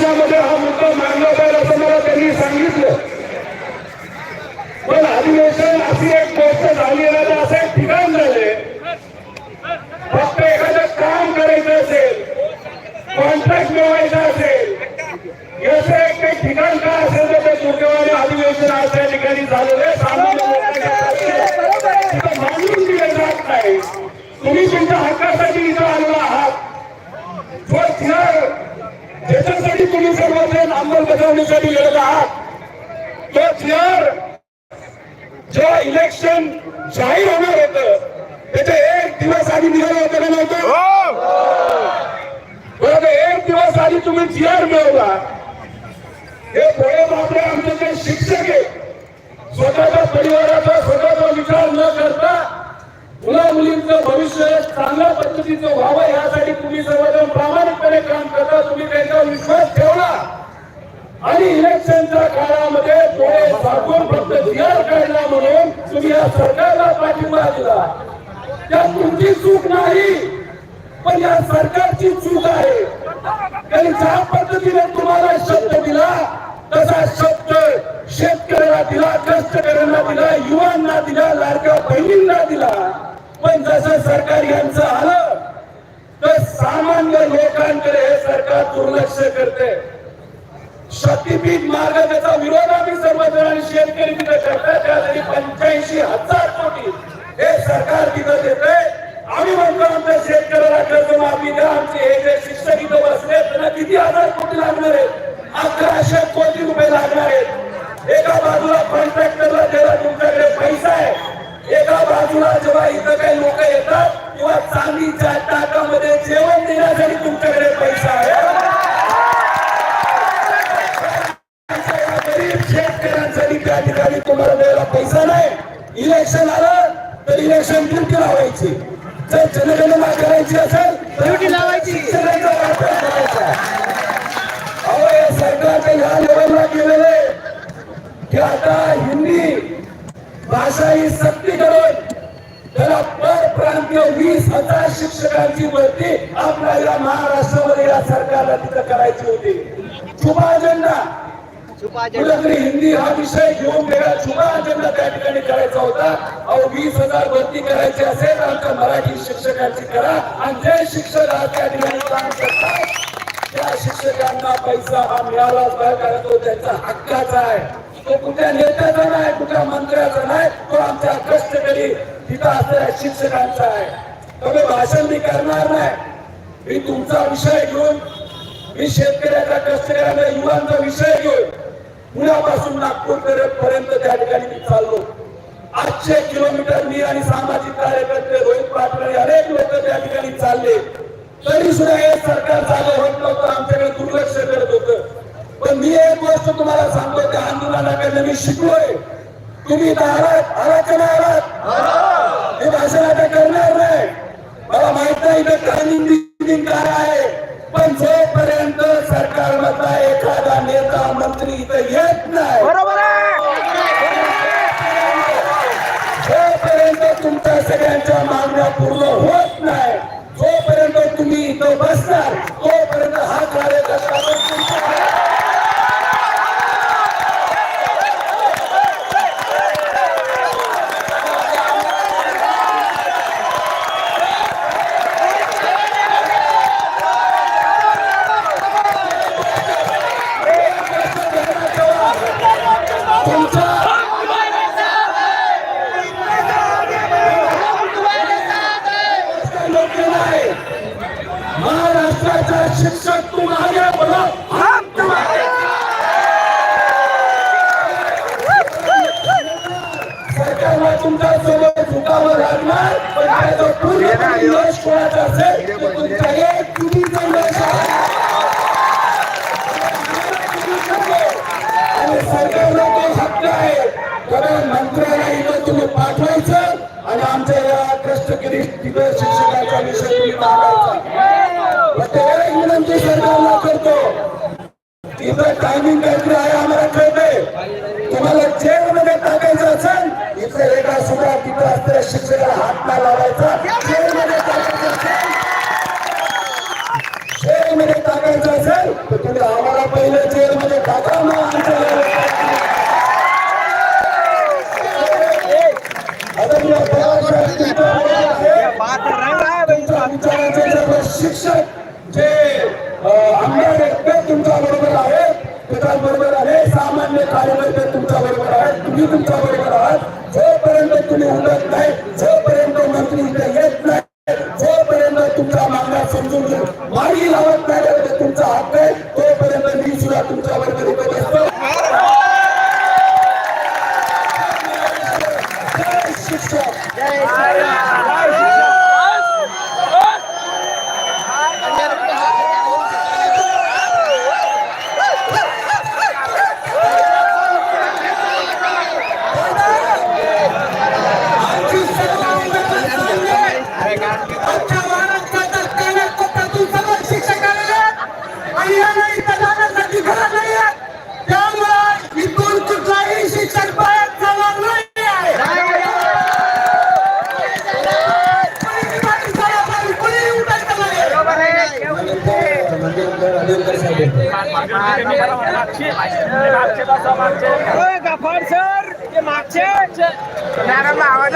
अधिवेशनामध्ये हा मुद्दा मांडला जाईल असं मला त्यांनी सांगितलं. पण अधिवेशन अशी एक गोष्ट झाली आहे असं एक ठिकाण झाले फक्त एखादं काम करायचं असेल कॉन्ट्रॅक्ट मिळवायचा असेल याचं एक काही ठिकाण का असेल तर ते दुर्दैवाने अधिवेशन आज त्या ठिकाणी झालेलं आहे. सामान्य मानून दिलं जात नाही. तुम्ही तुमच्या हक्कासाठी इथं आलेला आहात. जो ज्याच्यासाठी तुम्ही सर्वजण अंमलबजावणीसाठी लढत आहात. तो थिअर जेव्हा इलेक्शन जाहीर होणार होतं त्याच्या एक दिवस आधी निघालं होतं का नव्हतं? बरोबर एक दिवस आधी तुम्ही थिअर मिळवला. हे भोळे बापरे आमचे जे शिक्षक आहे स्वतःच्या परिवाराचा स्वतःचा विचार न करता मुला मुलींचं भविष्य चांगल्या पद्धतीचं व्हावं यासाठी तुम्ही सर्वजण प्रामाणिकपणे काम करता तुम्ही त्यांच्यावर विश्वास ठेवला आणि इलेक्शनच्या काळामध्ये डोळे झाकून फक्त जिहार काढला म्हणून तुम्ही या सरकारला पाठिंबा दिला. त्या तुमची चूक नाही पण या सरकारची चूक आहे. त्यांनी ज्या पद्धतीने तुम्हाला शब्द दिला तसा शब्द शेतकऱ्याला दिला कष्टकऱ्यांना दिला युवांना दिला लाडक्या बहिणींना दिला. पण जसं सरकार यांचं आलं तर सामान्य लोकांकडे हे सरकार दुर्लक्ष करते. शक्तीपीठ मार्ग त्याचा विरोध आम्ही सर्व जणांनी शेतकरी तिथं करतात त्यासाठी पंच्याऐंशी हजार कोटी हे सरकार तिथं देते आम्ही म्हणतो आमच्या शेतकऱ्याला कर्ज माफी द्या. आमचे हे जे शिक्षक इथं बसले त्यांना किती हजार कोटी लागणार आहेत? अकराशे कोटी रुपये लागणार आहेत. एका बाजूला कॉन्ट्रॅक्टरला द्यायला तुमच्याकडे पैसा आहे एका बाजूला जेव्हा इथं काही लोक येतात किंवा चांदीच्या टाकामध्ये जेवण देण्यासाठी तुमच्याकडे पैसा आहे. ठिकाणी तुम्हाला द्यायला पैसा नाही. इलेक्शन आलं तर इलेक्शन ड्युटी लावायची. जर जनगणना करायची असेल ड्युटी लावायची. शिक्षणाचा वापर करायचा. अहो या सरकारने ह्या लेवलला गेलेले की आता हिंदी भाषा ही सक्ती करून त्याला पर प्रांतीय वीस हजार शिक्षकांची भरती आपल्या या महाराष्ट्रामध्ये या सरकारला तिथं करायची होती. छुपा अजेंडा. कुठेतरी हिंदी हा विषय घेऊन वेगळा छुपा अजेंडा त्या ठिकाणी करायचा होता. अहो वीस हजार भरती करायची असेल आमच्या मराठी शिक्षकांची करा. आणि जे शिक्षक आज त्या ठिकाणी काम करतात. त्या शिक्षकांना पैसा हा मिळालाच पाहिजे कारण तो त्यांचा हक्काचा आहे. तो कुठल्या नेत्याचा नाही कुठल्या मंत्र्याचा नाही. तो आमच्या कष्टकरी तिथं असलेल्या शिक्षकांचा आहे. तुम्ही भाषण मी करणार नाही. मी तुमचा विषय घेऊन मी शेतकऱ्याचा कष्टकऱ्याचा युवांचा विषय घेऊन पुण्यापासून नागपूर पर्यंत त्या ठिकाणी मी चाललो. आठशे किलोमीटर मी आणि सामाजिक कार्यकर्ते रोहित पाटकर अनेक लोक त्या ठिकाणी चालले. तरी सुद्धा हे सरकार जागा होत नव्हतं आमच्याकडे दुर्लक्ष करत होत. पण मी एक गोष्ट तुम्हाला सांगतो त्या आंदोलनाकडनं मी शिकलोय. तुम्ही दारात आला का नाही आलात हे भाषण आता करणार नाही. मला माहीत नाही इथं काय आहे. पण जोपर्यंत तुम्ही इथं सरकारला तुमच्यासोबत झुकावं लागणार पण त्याचं पूर्णपणे यश कोणाचं असेल ते तुमच्या एक पिढीचं यश आहे आणि सरकारला तो हक्क आहे कारण मंत्र्याला इथं तुम्ही पाठवायचं आणि आमच्या या कष्टकरी तिथं शिक्षकाचा विषय तुम्ही मांडायचा फक्त एक विनंती सरकारला करतो. इथं टायमिंग काहीतरी आहे आम्हाला कळतंय तुम्हाला जेलमध्ये टाकायचं असेल एका सुद्धा तिथं असलेल्या शिक्षकाला हात ना लावायचा. जेलमध्ये टाकायचं असेल. जेलमध्ये टाकायचं असेल तर तुम्ही आम्हाला पहिले जेलमध्ये टाका मग आमच्या शिक्षक जे आमदार आहेत ते तुमच्या बरोबर आहेत. त्याच्याबरोबर आहे सामान्य कार्यकर्ते तुमच्या बरोबर आहेत. तुम्ही तुमच्या बरोबर आहात गफार सर ते मागचे मॅडमला आवाज